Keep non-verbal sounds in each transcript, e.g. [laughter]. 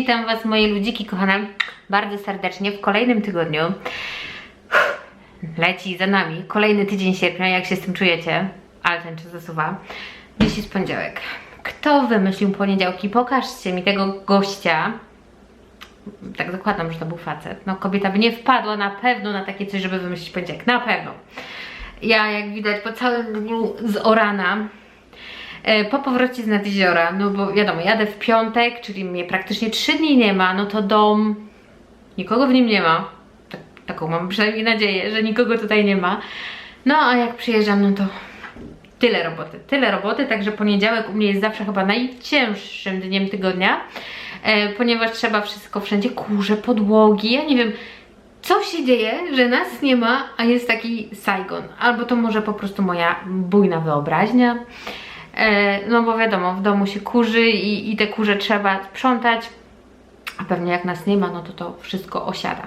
witam Was moje ludziki kochane bardzo serdecznie w kolejnym tygodniu. Leci za nami kolejny tydzień sierpnia, jak się z tym czujecie, ale ten czas zasuwa. Dziś jest poniedziałek. Kto wymyślił poniedziałki? Pokażcie mi tego gościa. Tak zakładam, że to był facet. No kobieta by nie wpadła na pewno na takie coś, żeby wymyślić poniedziałek. Na pewno. Ja, jak widać, po całym dniu z Orana po powrocie z nad jeziora, no bo wiadomo, jadę w piątek, czyli mnie praktycznie 3 dni nie ma, no to dom, nikogo w nim nie ma. Tak, taką mam przynajmniej nadzieję, że nikogo tutaj nie ma. No a jak przyjeżdżam, no to tyle roboty, tyle roboty, także poniedziałek u mnie jest zawsze chyba najcięższym dniem tygodnia, e, ponieważ trzeba wszystko wszędzie, kurze, podłogi, ja nie wiem, co się dzieje, że nas nie ma, a jest taki Saigon, albo to może po prostu moja bujna wyobraźnia, E, no bo wiadomo, w domu się kurzy i, i te kurze trzeba sprzątać, a pewnie jak nas nie ma, no to to wszystko osiada.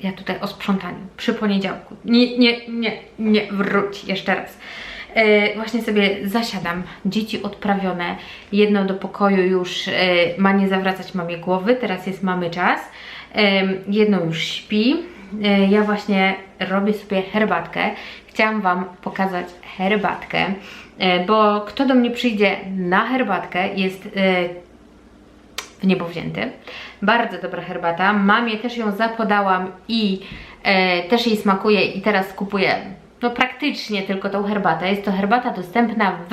Ja tutaj o sprzątaniu przy poniedziałku. Nie, nie, nie, nie, wróć jeszcze raz. E, właśnie sobie zasiadam, dzieci odprawione, jedno do pokoju już e, ma nie zawracać mamie głowy, teraz jest mamy czas, e, jedno już śpi, e, ja właśnie robię sobie herbatkę, chciałam Wam pokazać herbatkę, E, bo kto do mnie przyjdzie na herbatkę jest e, w niebo wzięty. Bardzo dobra herbata. Mamie też ją zapodałam i e, też jej smakuje i teraz kupuję no praktycznie tylko tą herbatę. Jest to herbata dostępna w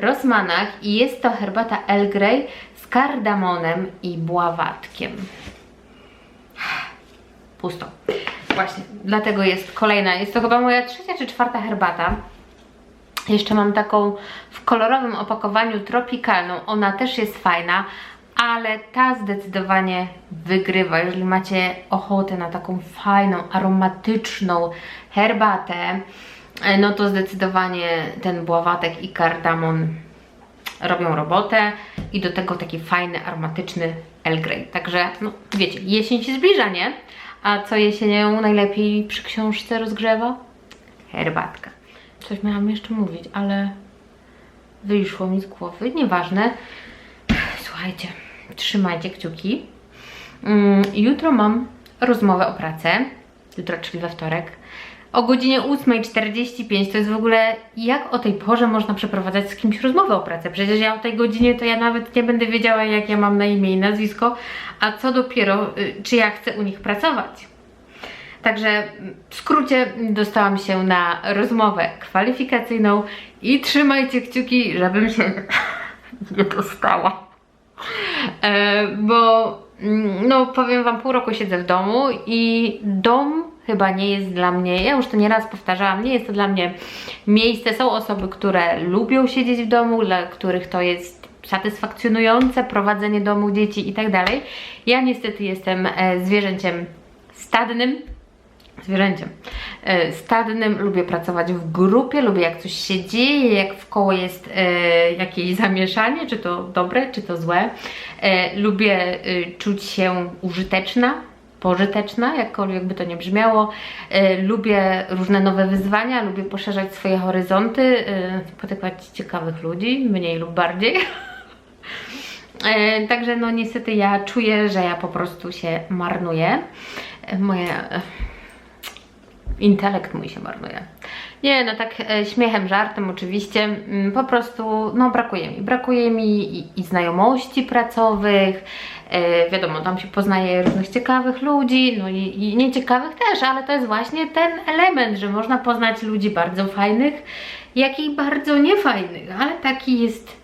Rosmanach i jest to herbata Earl Grey z kardamonem i bławatkiem. Pusto. Właśnie, dlatego jest kolejna. Jest to chyba moja trzecia czy czwarta herbata. Jeszcze mam taką w kolorowym opakowaniu tropikalną. Ona też jest fajna, ale ta zdecydowanie wygrywa. Jeżeli macie ochotę na taką fajną, aromatyczną herbatę, e, no to zdecydowanie ten bławatek i kardamon robią robotę i do tego taki fajny, aromatyczny Earl Grey. Także, no wiecie, jesień się zbliża, nie? A co jesienią najlepiej przy książce rozgrzewa? Herbatka. Coś miałam jeszcze mówić, ale wyszło mi z głowy. Nieważne. Słuchajcie, trzymajcie kciuki. Mm, jutro mam rozmowę o pracę. Jutro, czyli we wtorek. O godzinie 8.45 to jest w ogóle jak o tej porze można przeprowadzać z kimś rozmowę o pracę? Przecież ja o tej godzinie to ja nawet nie będę wiedziała jak ja mam na imię i nazwisko, a co dopiero y, czy ja chcę u nich pracować. Także w skrócie dostałam się na rozmowę kwalifikacyjną i trzymajcie kciuki, żebym się [laughs] nie dostała. E, bo mm, no powiem Wam, pół roku siedzę w domu i dom chyba nie jest dla mnie, ja już to nieraz powtarzałam, nie jest to dla mnie miejsce. Są osoby, które lubią siedzieć w domu, dla których to jest satysfakcjonujące prowadzenie domu, dzieci i tak dalej. Ja niestety jestem e, zwierzęciem stadnym, zwierzęciem e, stadnym, lubię pracować w grupie, lubię jak coś się dzieje, jak w koło jest e, jakieś zamieszanie, czy to dobre, czy to złe. Lubię czuć się użyteczna, pożyteczna, jakkolwiek by to nie brzmiało. E, lubię różne nowe wyzwania, lubię poszerzać swoje horyzonty, e, spotykać ciekawych ludzi, mniej lub bardziej. E, Także no niestety ja czuję, że ja po prostu się marnuję. Moje intelekt mój się marnuje. Nie, no tak e, śmiechem, żartem oczywiście, mm, po prostu, no brakuje mi. Brakuje mi i, i znajomości pracowych, e, wiadomo, tam się poznaje różnych ciekawych ludzi, no i, i nieciekawych też, ale to jest właśnie ten element, że można poznać ludzi bardzo fajnych, jak i bardzo niefajnych, ale taki jest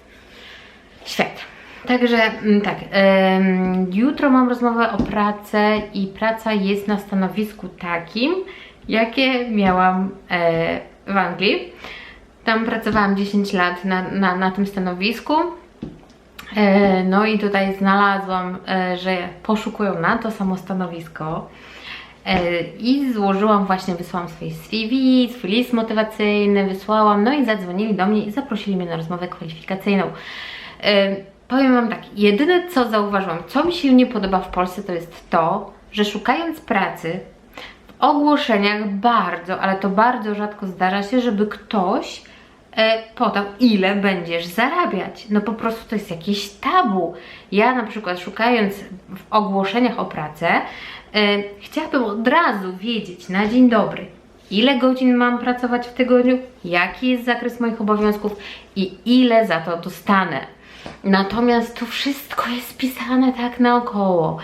świat. Także mm, tak, em, jutro mam rozmowę o pracę i praca jest na stanowisku takim, jakie miałam e, w Anglii. Tam pracowałam 10 lat na, na, na tym stanowisku. E, no i tutaj znalazłam, e, że poszukują na to samo stanowisko. E, I złożyłam właśnie, wysłałam swoje CV, swój list motywacyjny, wysłałam, no i zadzwonili do mnie i zaprosili mnie na rozmowę kwalifikacyjną. Powiem Wam tak, jedyne co zauważyłam, co mi się nie podoba w Polsce, to jest to, że szukając pracy, ogłoszeniach bardzo, ale to bardzo rzadko zdarza się, żeby ktoś e, podał, ile będziesz zarabiać. No po prostu to jest jakieś tabu. Ja na przykład szukając w ogłoszeniach o pracę, e, chciałabym od razu wiedzieć na dzień dobry, ile godzin mam pracować w tygodniu, jaki jest zakres moich obowiązków i ile za to dostanę. Natomiast tu wszystko jest pisane tak naokoło.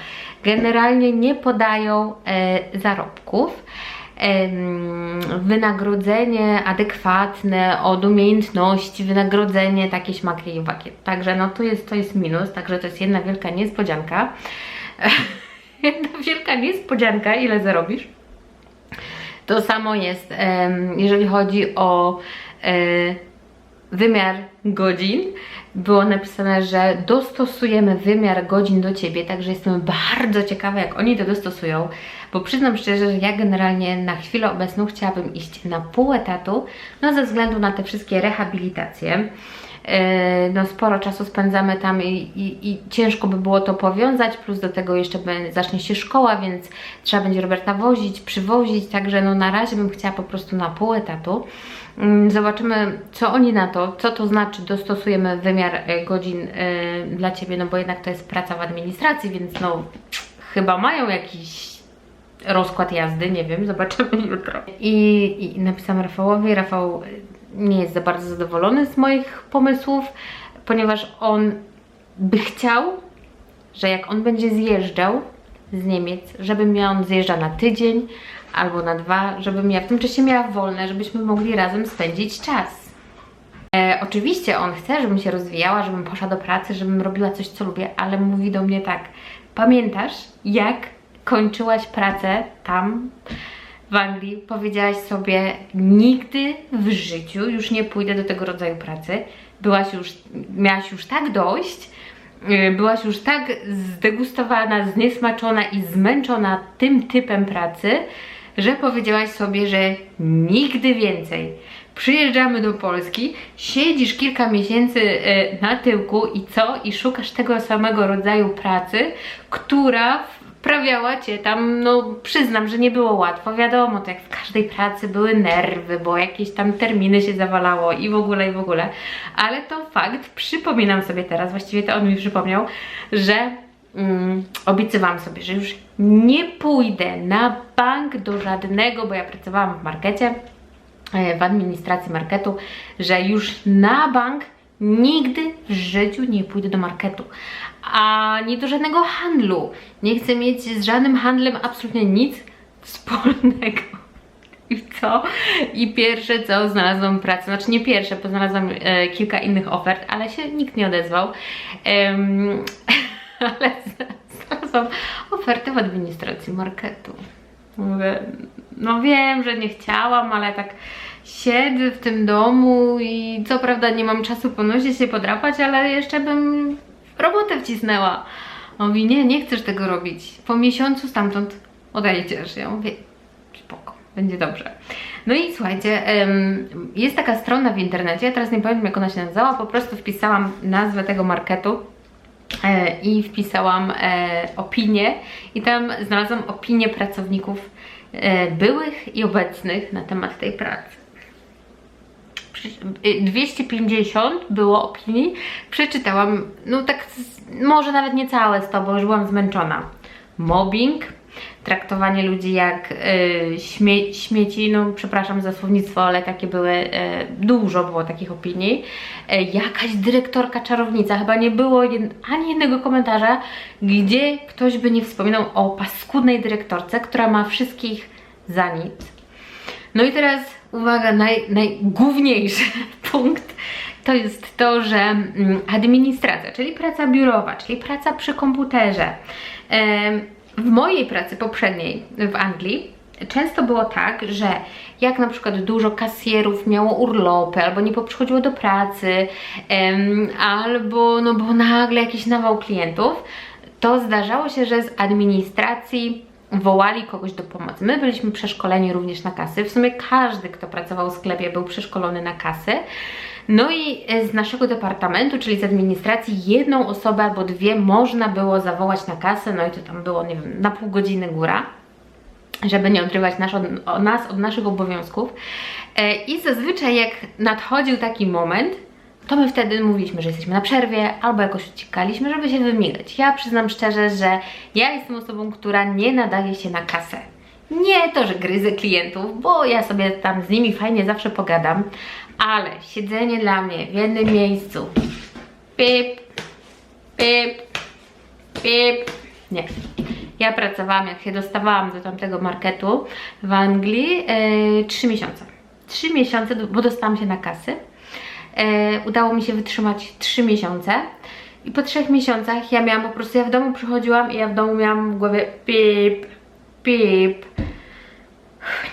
Generalnie nie podają e, zarobków. Em, wynagrodzenie adekwatne od umiejętności, wynagrodzenie takie śmakie i wakie. Także no to jest, to jest minus, także to jest jedna wielka niespodzianka. [laughs] jedna wielka niespodzianka, ile zarobisz? To samo jest, jeżeli chodzi o e, wymiar godzin. Było napisane, że dostosujemy wymiar godzin do Ciebie, także jestem bardzo ciekawa, jak oni to dostosują, bo przyznam szczerze, że ja generalnie na chwilę obecną chciałabym iść na pół etatu, no ze względu na te wszystkie rehabilitacje. Yy, no sporo czasu spędzamy tam i, i, i ciężko by było to powiązać, plus do tego jeszcze zacznie się szkoła, więc trzeba będzie Roberta wozić, przywozić, także no na razie bym chciała po prostu na pół etatu. Mm, Zobaczymy, co oni na to, co to znaczy, dostosujemy wymiar e, godzin e, dla Ciebie, no bo jednak to jest praca w administracji, więc no chyba mają jakiś rozkład jazdy, nie wiem, zobaczymy jutro. I, i napisałam Rafałowi, Rafał nie jest za bardzo zadowolony z moich pomysłów, ponieważ on by chciał, że jak on będzie zjeżdżał z Niemiec, żebym ja on zjeżdża na tydzień albo na dwa, żebym ja w tym czasie miała wolne, żebyśmy mogli razem spędzić czas. E, oczywiście on chce, żebym się rozwijała, żebym poszła do pracy, żebym robiła coś, co lubię, ale mówi do mnie tak: Pamiętasz, jak kończyłaś pracę tam w Anglii? Powiedziałaś sobie: Nigdy w życiu już nie pójdę do tego rodzaju pracy. Byłaś już, miałaś już tak dość, yy, byłaś już tak zdegustowana, zniesmaczona i zmęczona tym typem pracy, że powiedziałaś sobie, że nigdy więcej. Przyjeżdżamy do Polski, siedzisz kilka miesięcy e, na tyłku i co? I szukasz tego samego rodzaju pracy, która wprawiała cię tam, no przyznam, że nie było łatwo. Wiadomo, to jak w każdej pracy były nerwy, bo jakieś tam terminy się zawalało i w ogóle, i w ogóle. Ale to fakt, przypominam sobie teraz, właściwie to on mi przypomniał, że mm, obiecywałam sobie, że już nie pójdę na bank do żadnego, bo ja pracowałam w markecie, e, w administracji marketu, że już na bank nigdy w życiu nie pójdę do marketu, ani do żadnego handlu. Nie chcę mieć z żadnym handlem absolutnie nic wspólnego. I co? I pierwsze co, znalazłam pracę, znaczy nie pierwsze, bo znalazłam e, kilka innych ofert, ale się nikt nie odezwał. Em, [laughs] ale znalazłam ofertę w administracji marketu. Mówię, no wiem, że nie chciałam, ale tak siedzę w tym domu i co prawda nie mam czasu ponosić się, podrapać, ale jeszcze bym robotę wcisnęła. On mówi, nie, nie chcesz tego robić. Po miesiącu stamtąd odejdziesz. Ja mówię, spoko, będzie dobrze. No i słuchajcie, jest taka strona w internecie, ja teraz nie pamiętam jak ona się nazywała, po prostu wpisałam nazwę tego marketu e, i wpisałam e, opinię i tam znalazłam opinie pracowników e, byłych i obecnych na temat tej pracy. Prze- y, 250 było opinii, przeczytałam, no tak może nawet nie całe 100, bo już byłam zmęczona. Mobbing, traktowanie ludzi jak y, śmie śmieci, no przepraszam za słownictwo, ale takie były, y, dużo było takich opinii. Y, jakaś dyrektorka czarownica, chyba nie było jed ani jednego komentarza, gdzie ktoś by nie wspominał o paskudnej dyrektorce, która ma wszystkich za nic. No i teraz uwaga, naj, najgłówniejszy [laughs] punkt to jest to, że mm, administracja, czyli praca biurowa, czyli praca przy komputerze. W mojej pracy poprzedniej w Anglii często było tak, że jak na przykład dużo kasjerów miało urlopy, albo nie przychodziło do pracy, albo no bo nagle jakiś nawał klientów, to zdarzało się, że z administracji wołali kogoś do pomocy. My byliśmy przeszkoleni również na kasy. W sumie każdy, kto pracował w sklepie, był przeszkolony na kasy. No i e, z naszego departamentu, czyli z administracji, jedną osobę albo dwie można było zawołać na kasę, no i to tam było, nie wiem, na pół godziny góra. żeby nie odrywać nas od, nas od naszych obowiązków. E, I zazwyczaj jak nadchodził taki moment, to my wtedy mówiliśmy, że jesteśmy na przerwie albo jakoś uciekaliśmy, żeby się wymigać. Ja przyznam szczerze, że ja jestem osobą, która nie nadaje się na kasę. Nie to, że gryzę klientów, bo ja sobie tam z nimi fajnie zawsze pogadam, ale siedzenie dla mnie w jednym miejscu, pip, pip, pip, nie. Ja pracowałam, jak się dostawałam do tamtego marketu w Anglii, yy, 3 miesiące. 3 miesiące, bo dostałam się na kasy. E, udało mi się wytrzymać 3 miesiące. I po 3 miesiącach ja miałam po prostu, ja w domu przychodziłam i ja w domu miałam w głowie pip, pip.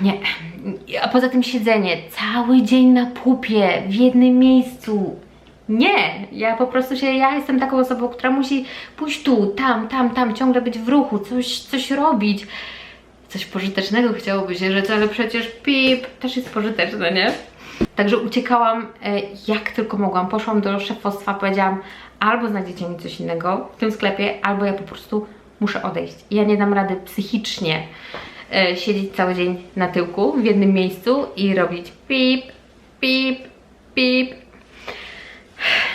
Nie. A poza tym siedzenie cały dzień na pupie, w jednym miejscu. Nie, ja po prostu się, ja jestem taką osobą, która musi pójść tu, tam, tam, tam, ciągle być w ruchu, coś, coś robić. Coś pożytecznego chciałoby się rzec, ale przecież pip też jest pożyteczne, nie? Także uciekałam e, jak tylko mogłam. Poszłam do szefostwa, powiedziałam albo znajdziecie mi coś innego w tym sklepie, albo ja po prostu muszę odejść. Ja nie dam rady psychicznie e, siedzieć cały dzień na tyłku w jednym miejscu i robić pip, pip, pip.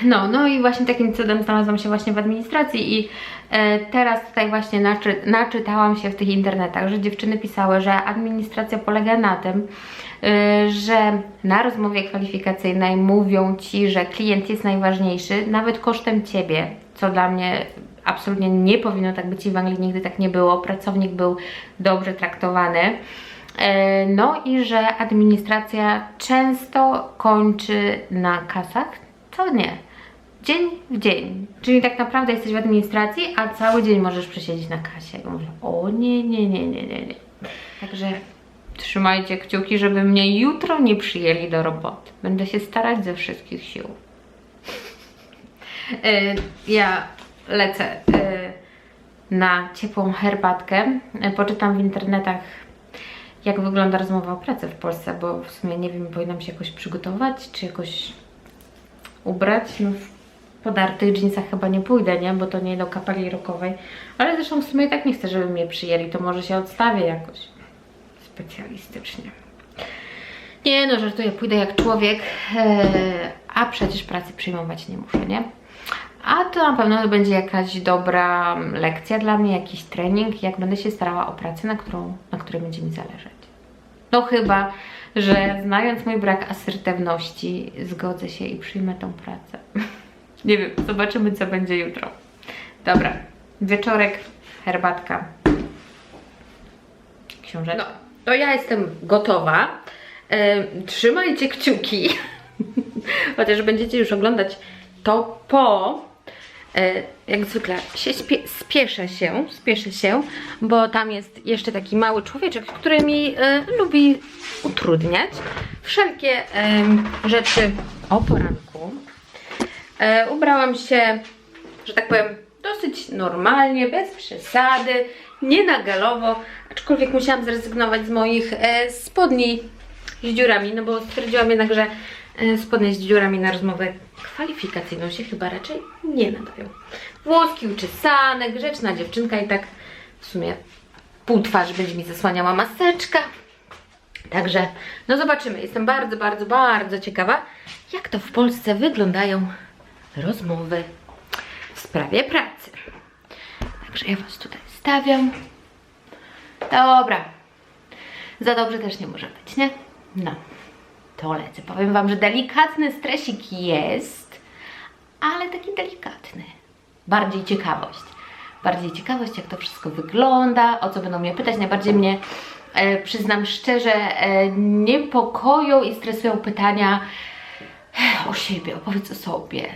No, no i właśnie takim cudem znalazłam się właśnie w administracji i e, teraz tutaj właśnie naczy, naczytałam się w tych internetach, że dziewczyny pisały, że administracja polega na tym, e, że na rozmowie kwalifikacyjnej mówią Ci, że klient jest najważniejszy, nawet kosztem Ciebie, co dla mnie absolutnie nie powinno tak być i w Anglii nigdy tak nie było. Pracownik był dobrze traktowany. E, No i że administracja często kończy na kasach, co nie. Dzień w dzień. Czyli tak naprawdę jesteś w administracji, a cały dzień możesz przesiedzieć na kasie. I mówię, o nie, nie, nie, nie, nie, nie. Także trzymajcie kciuki, żeby mnie jutro nie przyjęli do roboty. Będę się starać ze wszystkich sił. [laughs] E, ja lecę e, na ciepłą herbatkę. E, Poczytam w internetach, jak wygląda rozmowa o pracy w Polsce, bo w sumie nie wiem, powinnam się jakoś przygotować, czy jakoś ubrać. No, podartych jeansach chyba nie pójdę, nie? Bo to nie do kapeli rokowej. Ale zresztą w sumie tak nie chcę, żeby mnie przyjęli, to może się odstawię jakoś specjalistycznie. Nie no, żartuję, pójdę jak człowiek, e, a przecież pracy przyjmować nie muszę, nie? A to na pewno będzie jakaś dobra lekcja dla mnie, jakiś trening, jak będę się starała o pracę, na, którą, na której będzie mi zależeć. No chyba, że znając mój brak asertywności, zgodzę się i przyjmę tą pracę. [laughs] Nie wiem, zobaczymy co będzie jutro. Dobra, wieczorek, herbatka, książeczka. No, to ja jestem gotowa. E, trzymajcie kciuki, [laughs] chociaż będziecie już oglądać to po E, jak zwykle się spie spieszę się, spieszę się, bo tam jest jeszcze taki mały człowieczek, który mi e, lubi utrudniać wszelkie e, rzeczy o poranku. E, ubrałam się, że tak powiem, dosyć normalnie, bez przesady, nie na galowo, aczkolwiek musiałam zrezygnować z moich e, spodni z dziurami, no bo stwierdziłam jednak, że e, spodnie z dziurami na rozmowę kwalifikacyjną się chyba raczej nie nadają. Włoski uczesane, grzeczna dziewczynka i tak w sumie pół twarzy będzie mi zasłaniała maseczka. Także, no zobaczymy. Jestem bardzo, bardzo, bardzo ciekawa, jak to w Polsce wyglądają rozmowy w sprawie pracy. Także ja Was tutaj stawiam. Dobra. Za dobrze też nie może być, nie? No to lecę. Powiem Wam, że delikatny stresik jest, ale taki delikatny. Bardziej ciekawość. Bardziej ciekawość, jak to wszystko wygląda, o co będą mnie pytać. Najbardziej mnie, e, przyznam szczerze, e, niepokoją i stresują pytania o siebie, opowiedz o sobie.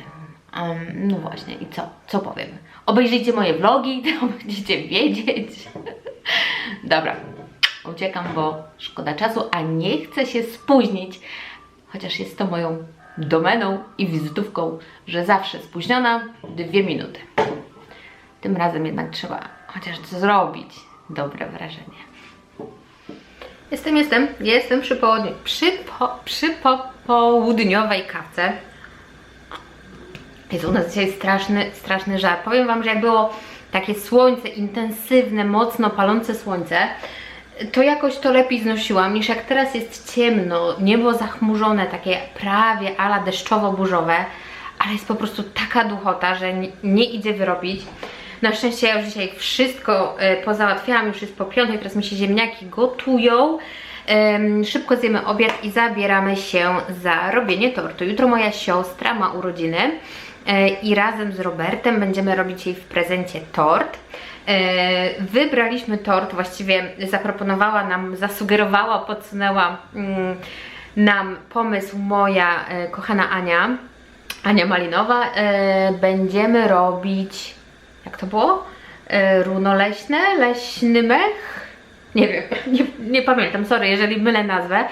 Um, no właśnie, i co? Co powiem? Obejrzyjcie moje vlogi, [laughs] to będziecie wiedzieć. [laughs] Dobra, uciekam, bo szkoda czasu, a nie chcę się spóźnić, chociaż jest to moją domeną i wizytówką, że zawsze spóźniona dwie minuty. Tym razem jednak trzeba chociaż zrobić dobre wrażenie. Jestem, jestem, jestem przy, południu, przy, po, przy kawce. Jest u nas dzisiaj straszny, straszny żar. Powiem Wam, że jak było takie słońce, intensywne, mocno palące słońce, to jakoś to lepiej znosiłam niż jak teraz jest ciemno, niebo zachmurzone, takie prawie ala deszczowo-burzowe, ale jest po prostu taka duchota, że nie, idzie wyrobić. Na szczęście ja już dzisiaj wszystko e, pozałatwiałam, już jest po piątej, teraz mi się ziemniaki gotują. Szybko zjemy obiad i zabieramy się za robienie tortu. Jutro moja siostra ma urodziny i razem z Robertem będziemy robić jej w prezencie tort. E, Wybraliśmy tort, właściwie zaproponowała nam, zasugerowała, podsunęła mm, nam pomysł moja e, kochana Ania, Ania Malinowa. E, Będziemy robić, jak to było? E, Runo leśne, leśny mech? Nie wiem, [laughs] nie, nie pamiętam, sorry, jeżeli mylę nazwę.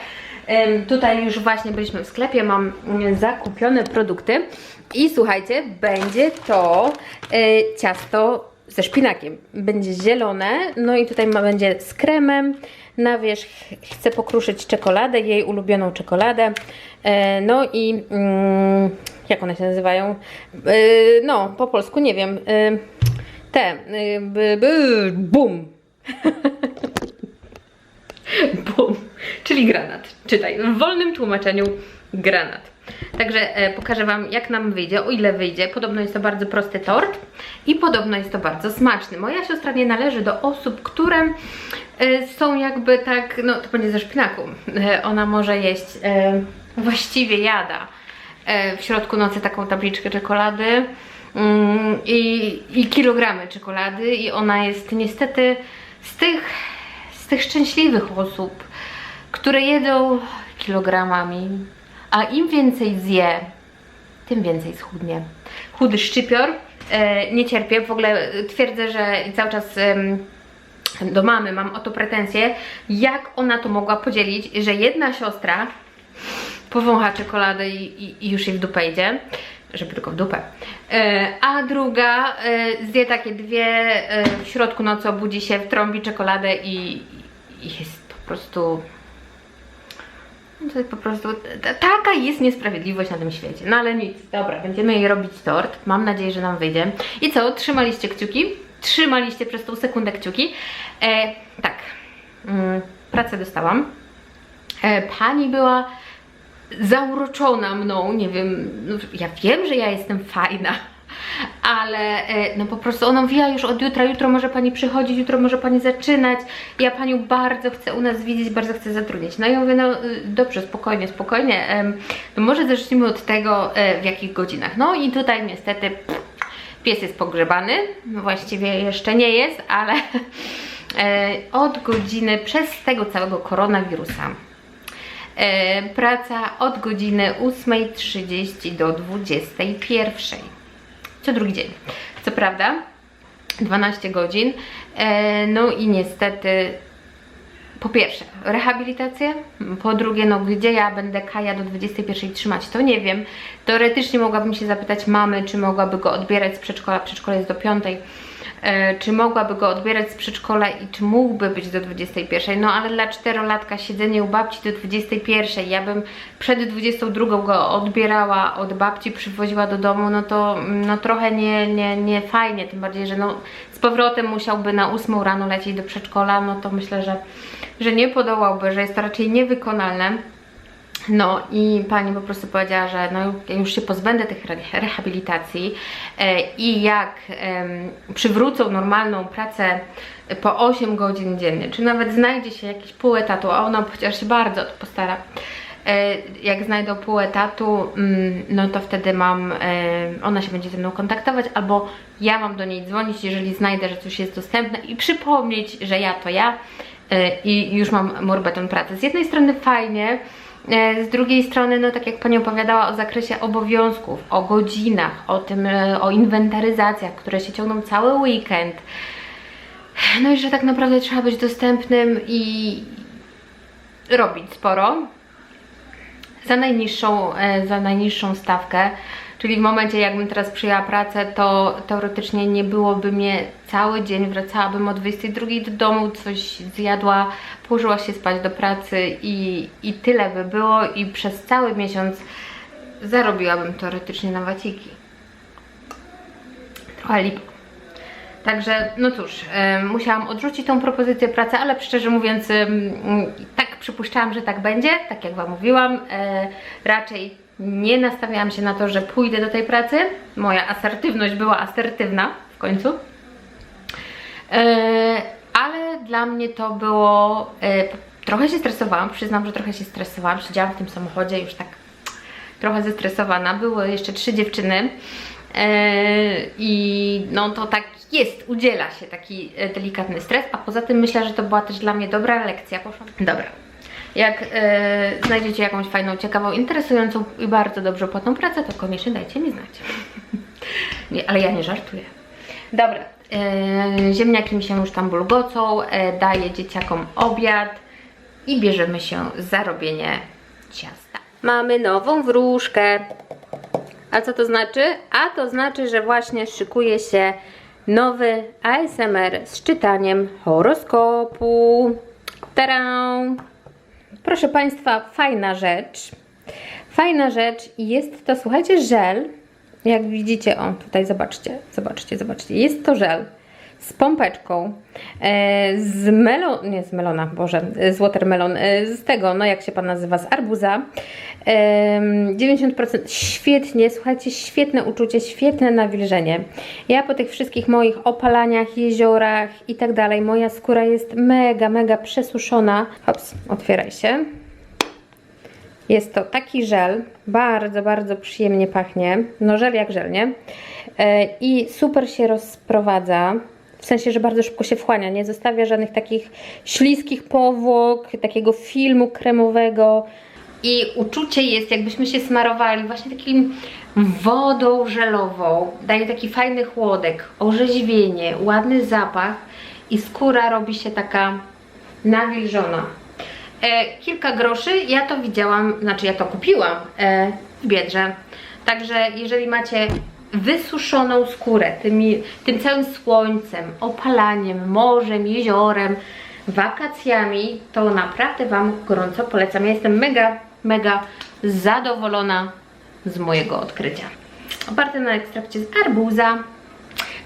Tutaj już właśnie byliśmy w sklepie, mam zakupione produkty i słuchajcie, będzie to e, ciasto ze szpinakiem. Będzie zielone, no i tutaj ma, będzie z kremem. Na wierzch chcę pokruszyć czekoladę, jej ulubioną czekoladę. E, no i mm, jak one się nazywają? E, no, po polsku nie wiem. Te, bum. [laughs] Bum, czyli granat. Czytaj, w wolnym tłumaczeniu granat. Także e, pokażę Wam, jak nam wyjdzie, o ile wyjdzie. Podobno jest to bardzo prosty tort i podobno jest to bardzo smaczny. Moja siostra nie należy do osób, które e, są jakby tak, no to będzie ze szpinaku. E, ona może jeść, e, właściwie jada e, w środku nocy taką tabliczkę czekolady mm, i, i kilogramy czekolady i ona jest niestety z tych, z tych szczęśliwych osób, które jedzą kilogramami, a im więcej zje, tym więcej schudnie. Chudy szczypior, e, nie cierpię, w ogóle twierdzę, że cały czas em, do mamy mam o to pretensje, jak ona to mogła podzielić, że jedna siostra powącha czekoladę i, i, i już jej w dupę idzie, żeby tylko w dupę, e, a druga e, zje takie dwie, e, w środku nocy obudzi się, wtrąbi czekoladę i, i jest po prostu To jest po prostu, ta- taka jest niesprawiedliwość na tym świecie. No ale nic, dobra, będziemy jej robić tort. Mam nadzieję, że nam wyjdzie. I co, trzymaliście kciuki? Trzymaliście przez tą sekundę kciuki. E, tak, mm, pracę dostałam. E, pani była zauroczona mną, nie wiem, no, ja wiem, że ja jestem fajna, ale e, no po prostu ona mówiła już od jutra, jutro może pani przychodzić, jutro może pani zaczynać, ja panią bardzo chcę u nas widzieć, bardzo chcę zatrudnić. No i ja mówię, no y, dobrze, spokojnie, spokojnie, no może zacznijmy od tego, e, w jakich godzinach. No i tutaj niestety pies jest pogrzebany, no właściwie jeszcze nie jest, ale e, od godziny, przez tego całego koronawirusa, praca od godziny 8.30 do 21.00. Co drugi dzień. Co prawda 12 godzin. E, no i niestety po pierwsze rehabilitację, po drugie no gdzie ja będę Kaja do 21 trzymać, to nie wiem. Teoretycznie mogłabym się zapytać mamy, czy mogłaby go odbierać z przedszkola, przedszkole jest do 5, e, czy mogłaby go odbierać z przedszkola i czy mógłby być do 21, no ale dla czterolatka siedzenie u babci do 21, ja bym przed 22 go odbierała od babci, przywoziła do domu, no to no trochę nie, nie, nie fajnie, tym bardziej, że no z powrotem musiałby na 8 rano lecieć do przedszkola, no to myślę, że, że nie podołałby, że jest to raczej niewykonalne. No i pani po prostu powiedziała, że no, już się pozbędę tych re rehabilitacji e, i jak przywrócą normalną pracę po 8 godzin dziennie, czy nawet znajdzie się jakiś pół etatu, a ona chociaż się bardzo postara, e, jak znajdą pół etatu, mm, no to wtedy mam, e, ona się będzie ze mną kontaktować, albo ja mam do niej dzwonić, jeżeli znajdę, że coś jest dostępne i przypomnieć, że ja to ja i już mam murbeton pracy. Z jednej strony fajnie, Z drugiej strony, no tak jak Pani opowiadała o zakresie obowiązków, o godzinach, o tym, e, o inwentaryzacjach, które się ciągną cały weekend. No i że tak naprawdę trzeba być dostępnym i robić sporo za najniższą, e, za najniższą stawkę. Czyli w momencie, jakbym teraz przyjęła pracę, to teoretycznie nie byłoby mnie cały dzień, wracałabym o 22 do domu, coś zjadła, położyła się spać do pracy i, i tyle by było i przez cały miesiąc zarobiłabym teoretycznie na waciki. Trochę lipa. Także, no cóż, musiałam odrzucić tą propozycję pracy, ale szczerze mówiąc, tak przypuszczałam, że tak będzie, tak jak Wam mówiłam. E, raczej nie nastawiałam się na to, że pójdę do tej pracy. Moja asertywność była asertywna w końcu. E, ale dla mnie to było. E, trochę się stresowałam, przyznam, że trochę się stresowałam. Siedziałam w tym samochodzie już tak trochę zestresowana. Były jeszcze trzy dziewczyny. E, I no to tak jest, udziela się taki e, delikatny stres, a poza tym myślę, że to była też dla mnie dobra lekcja. Poszłam. Dobra. Jak e, znajdziecie jakąś fajną, ciekawą, interesującą i bardzo dobrze płatną pracę, to koniecznie dajcie mi znać. [laughs] nie, ale ja nie żartuję. Dobra. Ziemniaki mi się już tam bulgocą, daję dzieciakom obiad i bierzemy się za robienie ciasta. Mamy nową wróżkę. A co to znaczy? A to znaczy, że właśnie szykuje się nowy ASMR z czytaniem horoskopu. Tadam! Proszę Państwa, fajna rzecz. Fajna rzecz jest to, słuchajcie, żel. Jak widzicie, o tutaj zobaczcie, zobaczcie, zobaczcie. Jest to żel z pompeczką, e, z melon, nie z melona, boże, z watermelon, e, z tego, no jak się pan nazywa, z arbuza. E, 90% świetnie, słuchajcie, świetne uczucie, świetne nawilżenie. Ja po tych wszystkich moich opalaniach, jeziorach i tak dalej, moja skóra jest mega, mega przesuszona. Hops, otwieraj się. Jest to taki żel, bardzo, bardzo przyjemnie pachnie. No żel jak żel, nie? E, I super się rozprowadza. W sensie, że bardzo szybko się wchłania, nie zostawia żadnych takich śliskich powłok, takiego filmu kremowego. I uczucie jest, jakbyśmy się smarowali właśnie takim wodą żelową. Daje taki fajny chłodek, orzeźwienie, ładny zapach i skóra robi się taka nawilżona. E, kilka groszy, ja to widziałam, znaczy ja to kupiłam e, w Biedrze. Także jeżeli macie wysuszoną skórę tymi, tym całym słońcem, opalaniem, morzem, jeziorem, wakacjami, to naprawdę Wam gorąco polecam. Ja jestem mega, mega zadowolona z mojego odkrycia. Oparte na ekstrakcie z arbuza.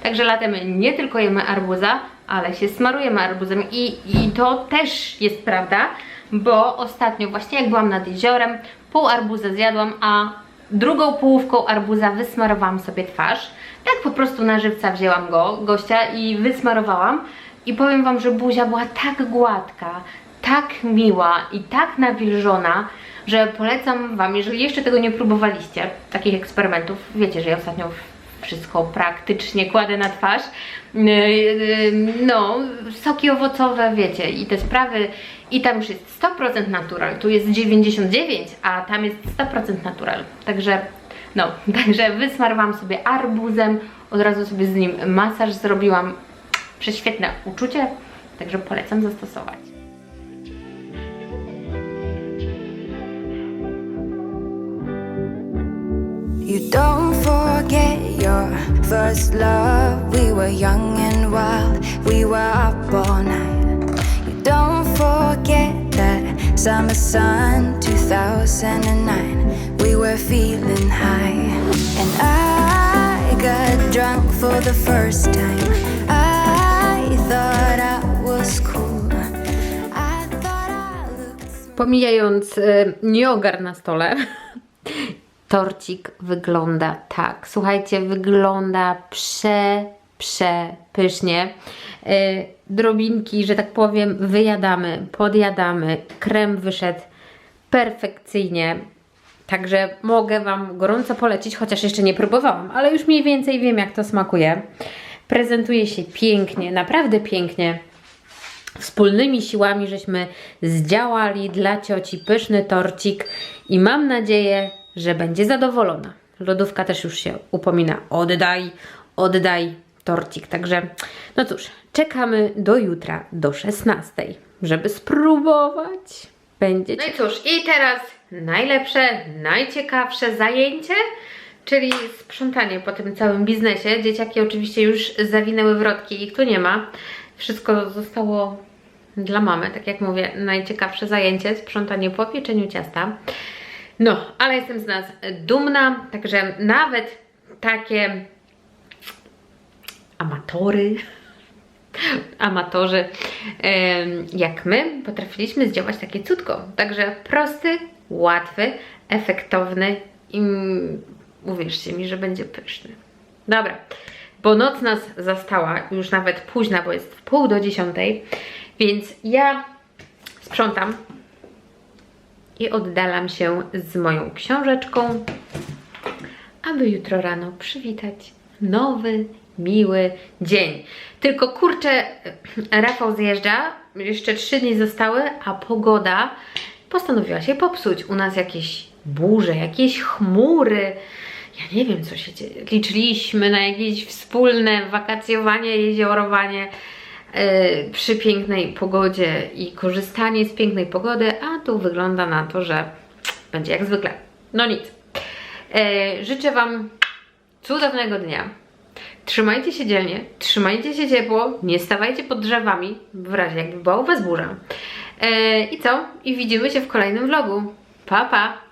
Także latem nie tylko jemy arbuza, ale się smarujemy arbuzem i, i to też jest prawda, bo ostatnio właśnie jak byłam nad jeziorem, pół arbuza zjadłam, a drugą połówką arbuza wysmarowałam sobie twarz. Tak po prostu na żywca wzięłam go, gościa i wysmarowałam i powiem Wam, że buzia była tak gładka, tak miła i tak nawilżona, że polecam Wam, jeżeli jeszcze tego nie próbowaliście, takich eksperymentów, wiecie, że ja ostatnio wszystko praktycznie kładę na twarz. Yy, yy, No, soki owocowe, wiecie, i te sprawy, i tam już jest 100% natural, tu jest 99, a tam jest 100% natural. Także, no, [laughs] także wysmarowałam sobie arbuzem, od razu sobie z nim masaż zrobiłam. Prześwietne uczucie, także polecam zastosować. You don't forget your first love. We were young and wild, we were up all night. You don't forget that summer sun 2009. We were feeling high, and I got drunk for the first time. I thought I was cool. I thought I looked. Pomijając y, nieogar na stole, [laughs] torcik wygląda tak. Słuchajcie, wygląda prze, prze pysznie. Y, drobinki, że tak powiem, wyjadamy, podjadamy. Krem wyszedł perfekcyjnie. Także mogę Wam gorąco polecić, chociaż jeszcze nie próbowałam, ale już mniej więcej wiem, jak to smakuje. Prezentuje się pięknie, naprawdę pięknie. Wspólnymi siłami żeśmy zdziałali dla cioci pyszny torcik i mam nadzieję, że będzie zadowolona. Lodówka też już się upomina. Oddaj, oddaj torcik. Także, no cóż, czekamy do jutra, do 16, żeby spróbować. Będzie. No i cóż, i teraz najlepsze, najciekawsze zajęcie, czyli sprzątanie po tym całym biznesie. Dzieciaki oczywiście już zawinęły wrotki, ich tu nie ma. Wszystko zostało dla mamy, tak jak mówię, najciekawsze zajęcie, sprzątanie po pieczeniu ciasta. No, ale jestem z nas dumna, także nawet takie amatory, amatorzy, jak my, potrafiliśmy zdziałać takie cudko. Także prosty, łatwy, efektowny i uwierzcie mi, że będzie pyszny. Dobra, bo noc nas zastała, już nawet późna, bo jest w pół do dziesiątej, więc ja sprzątam i oddalam się z moją książeczką, aby jutro rano przywitać nowy, miły dzień. Tylko kurczę, Rafał zjeżdża, jeszcze trzy dni zostały, a pogoda postanowiła się popsuć. U nas jakieś burze, jakieś chmury. Ja nie wiem, co się dzieje. Liczyliśmy na jakieś wspólne wakacjowanie, jeziorowanie przy pięknej pogodzie i korzystanie z pięknej pogody, a tu wygląda na to, że będzie jak zwykle. No nic. Yy, życzę Wam cudownego dnia. Trzymajcie się dzielnie, trzymajcie się ciepło, nie stawajcie pod drzewami, w razie jakby była u Was burza. Yy, I co? I widzimy się w kolejnym vlogu. Pa, pa!